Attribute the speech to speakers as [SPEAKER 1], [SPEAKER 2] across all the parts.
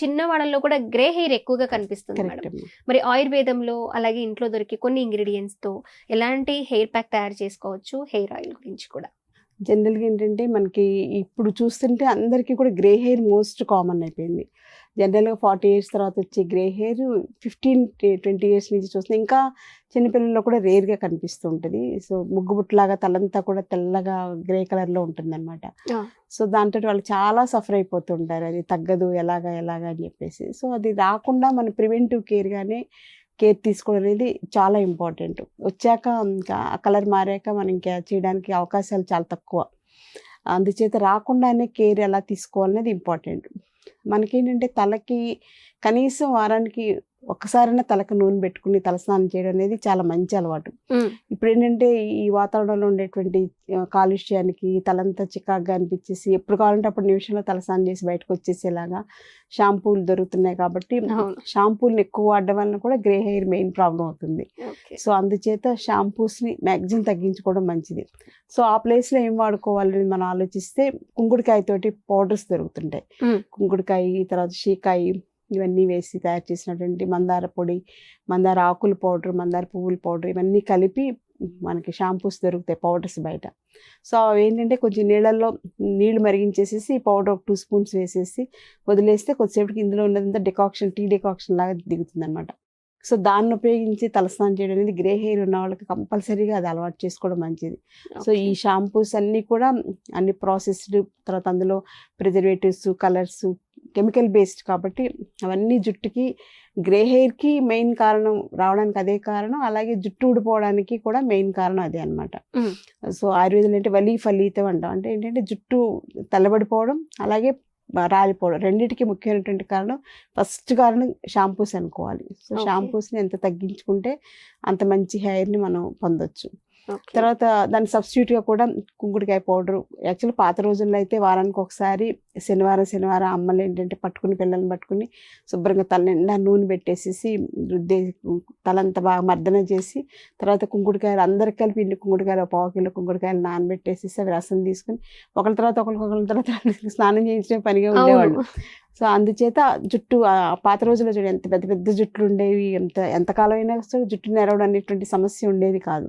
[SPEAKER 1] చిన్న వాళ్ళలో కూడా గ్రే హెయిర్ ఎక్కువగా కనిపిస్తుంది మేడం. మరి ఆయుర్వేదంలో అలాగే ఇంట్లో దొరికే కొన్ని ఇంగ్రీడియంట్స్తో ఎలాంటి హెయిర్ ప్యాక్ తయారు చేసుకోవచ్చు? హెయిర్ ఆయిల్ గురించి కూడా.
[SPEAKER 2] జనరల్గా ఏంటంటే మనకి ఇప్పుడు చూస్తుంటే అందరికీ కూడా గ్రే హెయిర్ మోస్ట్ కామన్ అయిపోయింది. జనరల్గా ఫార్టీ ఇయర్స్ తర్వాత వచ్చే grey hair fifteen twenty years నుంచి చూస్తే ఇంకా చిన్నపిల్లల్లో కూడా రేర్గా కనిపిస్తూ ఉంటుంది. సో ముగ్గుబుట్లాగా తలంతా కూడా తెల్లగా గ్రే కలర్లో ఉంటుంది అనమాట
[SPEAKER 1] ఆ.
[SPEAKER 2] సో దాంతో వాళ్ళు చాలా సఫర్ అయిపోతుంటారు అది తగ్గదు ఎలాగా ఎలాగా అని చెప్పేసి. సో అది రాకుండా మన ప్రివెంటివ్ కేర్గానే కేర్ తీసుకోవడం అనేది చాలా ఇంపార్టెంట్. వచ్చాక ఇంకా ఆ కలర్ మారాక మనం ఇంకా చేయడానికి అవకాశాలు చాలా తక్కువ. అందుచేత రాకుండానే కేర్ ఎలా తీసుకోవాలనేది ఇంపార్టెంట్. మనకేంటంటే తలకి కనీసం వారానికి ఒక్కసారైనా తలకు నూనె పెట్టుకుని తలస్నానం చేయడం అనేది చాలా మంచి అలవాటు. ఇప్పుడు ఏంటంటే ఈ వాతావరణంలో ఉండేటువంటి కాలుష్యానికి తలంతా చికాగ్గా అనిపించేసి ఎప్పుడు కావాలంటే అప్పుడు నిమిషంలో తలస్నానం చేసి బయటకు వచ్చేసేలాగా షాంపూలు దొరుకుతున్నాయి కాబట్టి షాంపూలను ఎక్కువ వాడడం వలన కూడా గ్రే హెయిర్ మెయిన్ ప్రాబ్లం అవుతుంది. సో అందుచేత షాంపూస్ని మ్యాక్సిమం తగ్గించుకోవడం మంచిది. సో ఆ ప్లేస్లో ఏం వాడుకోవాలని మనం ఆలోచిస్తే కుంకుడుకాయతోటి పౌడర్స్ దొరుకుతుంటాయి. కుంకుడుకాయ తర్వాత షీకాయి ఇవన్నీ వేసి తయారు చేసినటువంటి మందార పొడి మందార ఆకుల పౌడర్ మందార పువ్వుల పౌడర్ ఇవన్నీ కలిపి మనకి షాంపూస్ దొరుకుతాయి పౌడర్స్ బయట. సో అవి ఏంటంటే కొంచెం నీళ్ళల్లో నీళ్ళు మరిగించేసేసి పౌడర్ ఒక టూ స్పూన్స్ వేసేసి వదిలేస్తే కొద్దిసేపటికి ఇందులో ఉన్నదంతా డికాక్షన్ టీ డికాక్షన్ లాగా దిగుతుంది అనమాట సో దాన్ని ఉపయోగించి తలస్నానం చేయడం అనేది గ్రే హెయిర్ ఉన్న వాళ్ళకి కంపల్సరీగా అది అలవాటు చేసుకోవడం మంచిది. సో ఈ షాంపూస్ అన్నీ కూడా అన్ని ప్రాసెస్డ్ తర్వాత అందులో ప్రిజర్వేటివ్స్ కలర్స్ కెమికల్ బేస్డ్ కాబట్టి అవన్నీ జుట్టుకి గ్రే హెయిర్కి మెయిన్ కారణం రావడానికి అదే కారణం. అలాగే జుట్టు ఊడిపోవడానికి కూడా మెయిన్ కారణం అదే అనమాట. సో ఆయుర్వేదం అంటే వలి ఫలితం అంటాం. అంటే ఏంటంటే జుట్టు తెల్లబడిపోవడం అలాగే రాలిపోవడం రెండింటికి ముఖ్యమైనటువంటి కారణం ఫస్ట్ కారణం షాంపూస్ అనుకోవాలి. సో. షాంపూస్ని ఎంత తగ్గించుకుంటే అంత మంచి హెయిర్ని మనం పొందొచ్చు. తర్వాత దాని సబ్స్టిట్యూట్గా కూడా కుంకుడుకాయ పౌడర్. యాక్చువల్ పాత రోజుల్లో అయితే వారానికి ఒకసారి శనివారం శనివారం అమ్మలు ఏంటంటే పట్టుకుని పిల్లల్ని పట్టుకుని శుభ్రంగా తల నిండా నూనె పెట్టేసేసి రుద్దే తలంతా బాగా మర్దన చేసి తర్వాత కుంకుడుకాయలు అందరికి కలిపి ఇన్ని కుంకుడుకాయలు ఒక పావు కిలో కుంకుడుకాయలు నానబెట్టేసేసి అవి రసం తీసుకుని ఒకరి తర్వాత ఒకరికి ఒకరి తర్వాత స్నానం చేయించే పనిగా ఉండేవాళ్ళు. సో అందుచేత జుట్టు పాత రోజుల్లో చూడు ఎంత పెద్ద పెద్ద జుట్లు ఉండేవి ఎంత ఎంతకాలం అయినా సరే జుట్టు నెరవడం అనేటువంటి సమస్య ఉండేది కాదు.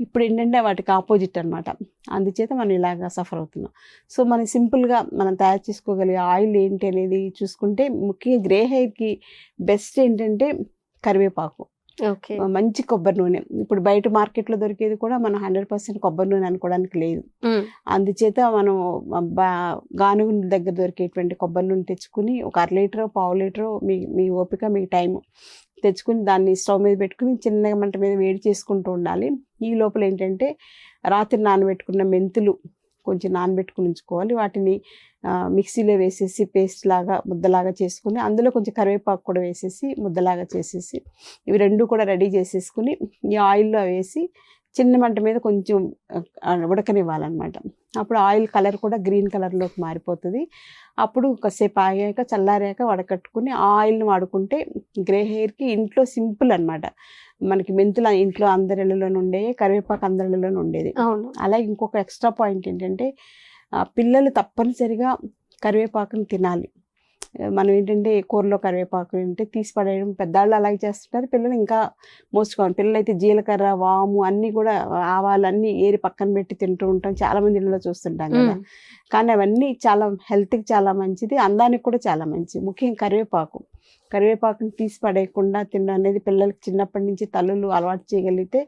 [SPEAKER 2] ఇప్పుడు ఏంటంటే వాటికి ఆపోజిట్ అన్నమాట. అందుచేత మనం ఇలాగా సఫర్ అవుతున్నాం. సో మనం సింపుల్గా మనం తయారు చేసుకోగలిగే ఆయిల్ ఏంటి అనేది చూసుకుంటే ముఖ్యంగా గ్రే హెయిర్కి బెస్ట్ ఏంటంటే కరివేపాకు.
[SPEAKER 1] ఓకే.
[SPEAKER 2] మంచి కొబ్బరి నూనె. ఇప్పుడు బయట మార్కెట్లో దొరికేది కూడా మనం హండ్రెడ్ పర్సెంట్ కొబ్బరి నూనె అనుకోవడానికి లేదు. అందుచేత మనం గానుగు దగ్గర దొరికేటువంటి కొబ్బరి నూనె తెచ్చుకుని ఒక అర లీటర్ పావు లీటర్ మీ మీ ఓపిక మీ టైం తెచ్చుకుని దాన్ని స్టవ్ మీద పెట్టుకుని చిన్నగా మంట మీద వేడి చేసుకుంటూ ఉండాలి. ఈ లోపల ఏంటంటే రాత్రి నానబెట్టుకున్న మెంతులు కొంచెం నానబెట్టుకుని ఉంచుకోవాలి. వాటిని మిక్సీలో వేసేసి పేస్ట్ లాగా ముద్దలాగా చేసుకుని అందులో కొంచెం కరివేపాకు కూడా వేసేసి ముద్దలాగా చేసేసి ఇవి రెండు కూడా రెడీ చేసేసుకుని ఈ ఆయిల్లో వేసి చిన్న మంట మీద కొంచెం ఉడకనివ్వాలన్నమాట. అప్పుడు ఆయిల్ కలర్ కూడా గ్రీన్ కలర్లోకి మారిపోతుంది. అప్పుడు కాసేపు ఆగాక చల్లారాక వడకట్టుకుని ఆ ఆయిల్ని వాడుకుంటే గ్రే హెయిర్కి ఇంట్లో సింపుల్ అన్నమాట. మనకి మెంతులు ఇంట్లో అందరిలోనూ ఉండేవి కరివేపాకు అందరిలోనూ ఉండేది.
[SPEAKER 1] అవును.
[SPEAKER 2] అలాగే ఇంకొక ఎక్స్ట్రా పాయింట్ ఏంటంటే పిల్లలు తప్పనిసరిగా కరివేపాకుని తినాలి. మనం ఏంటంటే కూరలో కరివేపాకు ఏంటంటే తీసి పడేయడం పెద్దవాళ్ళు అలాగే చేస్తుంటారు. పిల్లలు ఇంకా మోస్ట్ కామన్ పిల్లలు అయితే జీలకర్ర వాము అన్నీ కూడా ఆవాలు అన్నీ ఏరి పక్కన పెట్టి తింటూ ఉంటాం. చాలా మంది ఇళ్ళలో చూస్తుంటాం కదా. కానీ అవన్నీ చాలా హెల్త్కి చాలా మంచిది అందానికి కూడా చాలా మంచిది. ముఖ్యంగా కరివేపాకు. కరివేపాకుని తీసి పడేయకుండా తినడం అనేది పిల్లలకి చిన్నప్పటి నుంచి తల్లులు అలవాటు చేయగలిగితే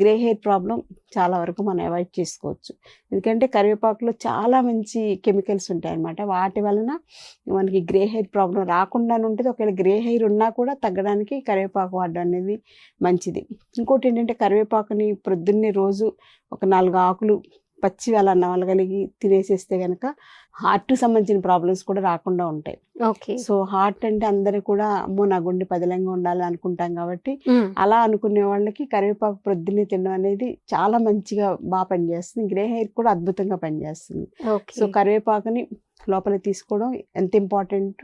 [SPEAKER 2] గ్రే హెయిర్ ప్రాబ్లం చాలా వరకు మనం అవాయిడ్ చేసుకోవచ్చు. ఎందుకంటే కరివేపాకులో చాలా మంచి కెమికల్స్ ఉంటాయి అన్నమాట. వాటి వలన మనకి గ్రే హెయిర్ ప్రాబ్లం రాకుండా ఉంటుంది. ఒకవేళ గ్రే హెయిర్ ఉన్నా కూడా తగ్గడానికి కరివేపాకు వాడడం అనేది మంచిది. ఇంకోటి ఏంటంటే కరివేపాకుని ప్రొద్దున్నే రోజు ఒక నాలుగు ఆకులు పచ్చి అలా నవలగలిగి తినేసేస్తే కనుక హార్ట్ సంబంధించిన ప్రాబ్లమ్స్ కూడా రాకుండా ఉంటాయి.
[SPEAKER 1] ఓకే
[SPEAKER 2] సో హార్ట్ అంటే అందరూ కూడా అమ్మో నా గుండె పదిలంగా ఉండాలి అనుకుంటాం కాబట్టి
[SPEAKER 1] మ్మ్.
[SPEAKER 2] అలా అనుకునే వాళ్ళకి కరివేపాకు ప్రొద్దున్నే తినడం అనేది చాలా మంచిగా బాగా పనిచేస్తుంది. గ్రే హెయిర్ కూడా అద్భుతంగా పనిచేస్తుంది. సో కరివేపాకుని లోపల తీసుకోవడం ఎంత ఇంపార్టెంట్.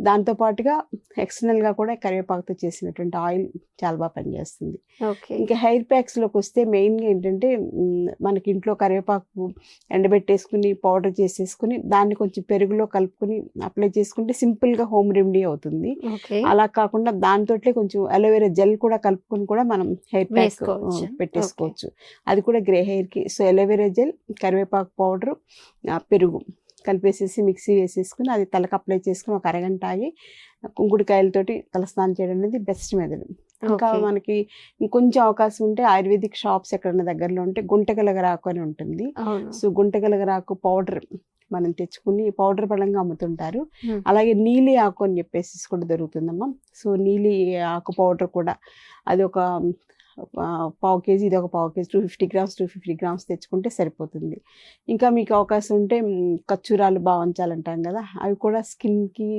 [SPEAKER 2] దాంతో పాటుగా ఎక్స్టర్నల్గా కూడా కరివేపాకుతో చేసినటువంటి ఆయిల్ చాలా బాగా పనిచేస్తుంది. ఇంకా హెయిర్ ప్యాక్స్లోకి వస్తే మెయిన్గా ఏంటంటే మనకి ఇంట్లో కరివేపాకు ఎండబెట్టేసుకుని పౌడర్ చేసేసుకుని దాన్ని కొంచెం పెరుగులో కలుపుకొని అప్లై చేసుకుంటే సింపుల్గా హోమ్ రెమెడీ అవుతుంది. అలా కాకుండా దాంతో కొంచెం అలోవెరా జెల్ కూడా కలుపుకొని కూడా మనం హెయిర్ ప్యాక్. పెట్టేసుకోవచ్చు. అది కూడా గ్రే హెయిర్కి. సో అలోవెరా జెల్ కరివేపాకు పౌడర్ పెరుగు. కలిపేసేసి మిక్సీ వేసేసుకుని అది తలకు అప్లై చేసుకుని ఒక అరగంట ఆగి కుంకుడుకాయలతోటి తలస్నానం చేయడం అనేది బెస్ట్ మెథడ్. ఇంకా. మనకి ఇంకొంచెం అవకాశం ఉంటే ఆయుర్వేదిక్ షాప్స్ ఎక్కడైనా దగ్గరలో ఉంటే గుంటగలగరాకు అని ఉంటుంది. సో గుంటగలగరాకు పౌడర్ మనం తెచ్చుకుని పౌడర్ పడంగా అమ్ముతుంటారు. అలాగే నీలి ఆకు అని చెప్పేసి కూడా దొరుకుతుందమ్మా. సో నీలి ఆకు పౌడర్ కూడా అది ఒక పావు కేజీ ఇది ఒక పావు KG two fifty grams two fifty grams తెచ్చుకుంటే సరిపోతుంది. ఇంకా మీకు అవకాశం ఉంటే మ్, ఖర్జూరాలు బాగా ఉంచాలంటాం కదా అవి కూడా స్కిన్కి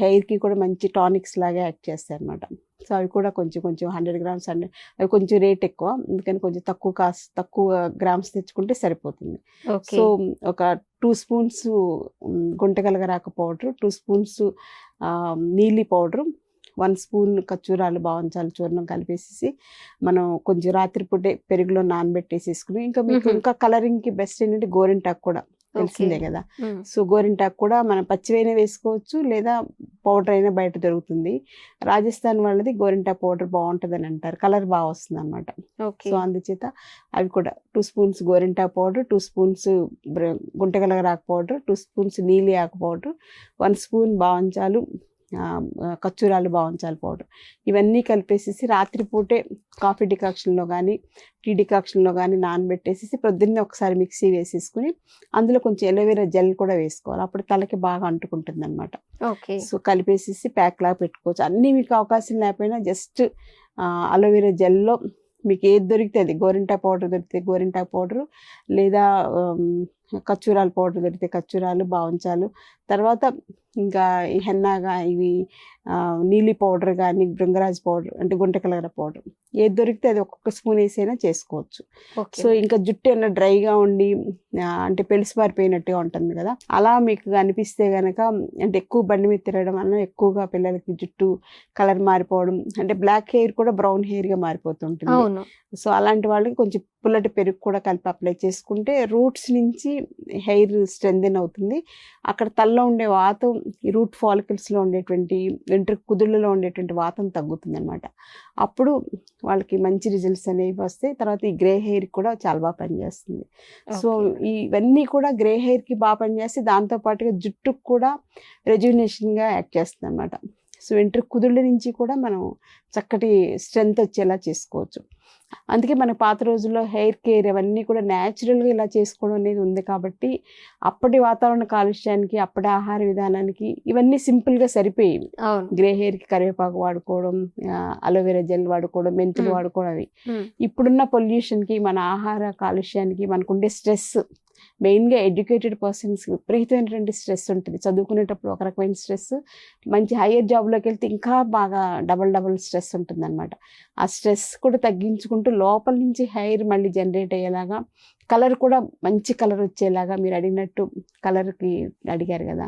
[SPEAKER 2] హెయిర్కి కూడా మంచి టానిక్స్ లాగా యాక్ట్ చేస్తాయి అనమాట సో అవి కూడా కొంచెం కొంచెం హండ్రెడ్ గ్రామ్స్ హండ్రెడ్ అవి కొంచెం రేట్ ఎక్కువ అందుకని కొంచెం తక్కువ కాస్ట్ తక్కువ గ్రామ్స్ తెచ్చుకుంటే సరిపోతుంది. సో ఒక టూ స్పూన్స్ గుంటగలగరాకు పౌడర్ టూ స్పూన్స్ నీలి పౌడర్ వన్ స్పూన్ ఖర్జూరాలు బాగుంచాలి చూర్ణం కలిపేసేసి మనం కొంచెం రాత్రిపూటే పెరుగులో నానబెట్టేసేసుకుని ఇంకా మీకు. ఇంకా కలరింగ్కి బెస్ట్ ఏంటంటే గోరింటాకు కూడా తెలిసిందే కదా. సో గోరింటాకు కూడా మనం పచ్చివైనా వేసుకోవచ్చు లేదా పౌడర్ అయినా బయట దొరుకుతుంది. రాజస్థాన్ వాళ్ళది గోరింటాకు పౌడర్ బాగుంటుంది అని అంటారు కలర్ బాగా వస్తుంది అనమాట
[SPEAKER 1] ఓకే.
[SPEAKER 2] సో అందుచేత అవి కూడా టూ స్పూన్స్ గోరింటాకు పౌడర్ టూ స్పూన్స్ గుంటగలగరాకు పౌడర్ టూ స్పూన్స్ నీలి ఆకు పౌడర్ వన్ స్పూన్ బావంచాలు ఖర్జూరాలు బావంచాలు పౌడర్. ఇవన్నీ కలిపేసేసి రాత్రిపూటే కాఫీ డికాక్షన్లో కానీ టీ డికాక్షన్లో కానీ నానబెట్టేసేసి పొద్దున్నే ఒకసారి మిక్సీ వేసేసుకుని అందులో కొంచెం ఎలోవేరా జెల్ కూడా వేసుకోవాలి. అప్పుడు తలకి బాగా అంటుకుంటుంది అనమాట
[SPEAKER 1] ఓకే.
[SPEAKER 2] సో కలిపేసేసి ప్యాక్ లాగా పెట్టుకోవచ్చు. అన్నీ మీకు అవకాశం లేకపోయినా జస్ట్ అలోవెరా జెల్లో మీకు ఏది దొరికితే అది గోరింటా పౌడర్ దొరికితే గోరింటా పౌడర్ లేదా ఆమ్, ఖర్జూరాల పౌడర్ దొరికితే ఖర్జూరాలు బావంచాలు. తర్వాత ఇంకా హెన్నాగా ఇవి నీలి పౌడర్ కానీ బృంగరాజ్ పౌడర్ అంటే గుంటకలగర పౌడర్. ఏది దొరికితే అది ఒక్కొక్క స్పూన్ వేసైనా చేసుకోవచ్చు. సో ఇంకా జుట్టు ఏమైనా డ్రైగా ఉండి అంటే పెలిసిపారిపోయినట్టుగా ఉంటుంది కదా. అలా మీకు అనిపిస్తే గనక అంటే ఎక్కువ బండి మీద తిరగడం వలన ఎక్కువగా పిల్లలకి జుట్టు కలర్ మారిపోవడం అంటే బ్లాక్ హెయిర్ కూడా బ్రౌన్ హెయిర్గా మారిపోతుంటుంది. సో అలాంటి వాళ్ళకి కొంచెం పుల్లటి పెరుగు కూడా కలిపి అప్లై చేసుకుంటే రూట్స్ నుంచి హెయిర్ స్ట్రెంథెన్ అవుతుంది. అక్కడ తలలో ఉండే వాతం ఈ రూట్ ఫాలికల్స్లో ఉండేటువంటి వెంట్రుక కుదుళ్ళలో ఉండేటువంటి వాతం తగ్గుతుంది అనమాట అప్పుడు వాళ్ళకి మంచి రిజల్ట్స్ అనేవి వస్తాయి తర్వాత ఈ గ్రే హెయిర్ కూడా చాలా బాగా పనిచేస్తుంది. సో. ఇవన్నీ కూడా గ్రే హెయిర్కి బాగా పనిచేసి దాంతో పాటుగా జుట్టుకు కూడా రెజ్యునేషన్గా యాక్ట్ చేస్తుంది అనమాట సో వెంట్రుక కుదుళ్ళ నుంచి కూడా మనం చక్కటి స్ట్రెంగ్త్ వచ్చేలా చేసుకోవచ్చు. అందుకే మన పాత రోజుల్లో హెయిర్ కేర్ అవన్నీ కూడా న్యాచురల్గా ఇలా చేసుకోవడం అనేది ఉంది కాబట్టి అప్పటి వాతావరణ కాలుష్యానికి అప్పటి ఆహార విధానానికి ఇవన్నీ సింపుల్గా సరిపోయేవి. గ్రే హెయిర్కి కరివేపాకు వాడుకోవడం అలోవెరా జెల్ వాడుకోవడం మెంతులు. వాడుకోవడం అవి. ఇప్పుడున్న పొల్యూషన్కి మన ఆహార కాలుష్యానికి మనకుండే స్ట్రెస్ మెయిన్గా ఎడ్యుకేటెడ్ పర్సన్స్ విపరీతమైనటువంటి స్ట్రెస్ ఉంటుంది. చదువుకునేటప్పుడు ఒక రకమైన స్ట్రెస్ మంచి హయ్యర్ జాబ్లోకి వెళ్తే ఇంకా బాగా డబల్ డబల్ స్ట్రెస్ ఉంటుంది అనమాట ఆ స్ట్రెస్ కూడా తగ్గించుకుంటూ లోపల నుంచి హెయిర్ మళ్ళీ జనరేట్ అయ్యేలాగా కలర్ కూడా మంచి కలర్ వచ్చేలాగా మీరు అడిగినట్టు కలర్కి అడిగారు కదా.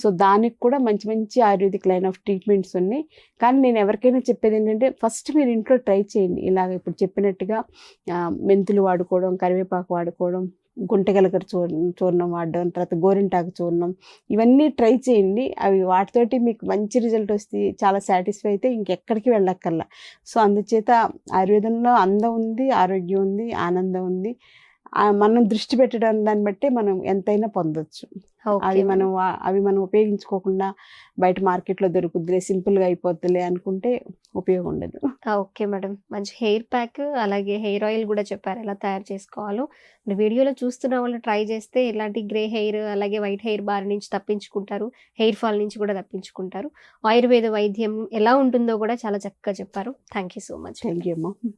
[SPEAKER 2] సో దానికి కూడా మంచి మంచి ఆయుర్వేదిక్ లైన్ ఆఫ్ ట్రీట్మెంట్స్ ఉన్నాయి. కానీ నేను ఎవరికైనా చెప్పేది ఏంటంటే ఫస్ట్ మీరు ఇంట్లో ట్రై చేయండి. ఇలాగ ఇప్పుడు చెప్పినట్టుగా మెంతులు వాడుకోవడం కరివేపాకు వాడుకోవడం గుంటగలగర చూ చూర్ణం వాడడం తర్వాత గోరింటాకు చూర్ణం ఇవన్నీ ట్రై చేయండి. అవి వాటితోటి మీకు మంచి రిజల్ట్ వస్తే చాలా సాటిస్ఫై అయితే ఇంకెక్కడికి వెళ్ళక్కర్లా. సో అందుచేత ఆయుర్వేదంలో అందం ఉంది ఆరోగ్యం ఉంది ఆనందం ఉంది. మనం దృష్టి పెట్టడం దాన్ని బట్టి మనం ఎంతైనా పొందొచ్చు. అవి. మనం అవి మనం ఉపయోగించుకోకుండా బయట మార్కెట్లో దొరుకుద్దిలే సింపుల్గా అయిపోద్దిలే అనుకుంటే ఉపయోగం ఉండదు.
[SPEAKER 1] Okay madam. మంచి హెయిర్ ప్యాక్ అలాగే హెయిర్ ఆయిల్ కూడా చెప్పారు ఎలా తయారు చేసుకోవాలో. వీడియోలో చూస్తున్న వాళ్ళు ట్రై చేస్తే ఇలాంటి గ్రే హెయిర్ అలాగే వైట్ హెయిర్ బారి నుంచి తప్పించుకుంటారు హెయిర్ ఫాల్ నుంచి కూడా తప్పించుకుంటారు. ఆయుర్వేద వైద్యం ఎలా ఉంటుందో కూడా చాలా చక్కగా చెప్పారు. Thank you so much.
[SPEAKER 2] Thank you అమ్మా.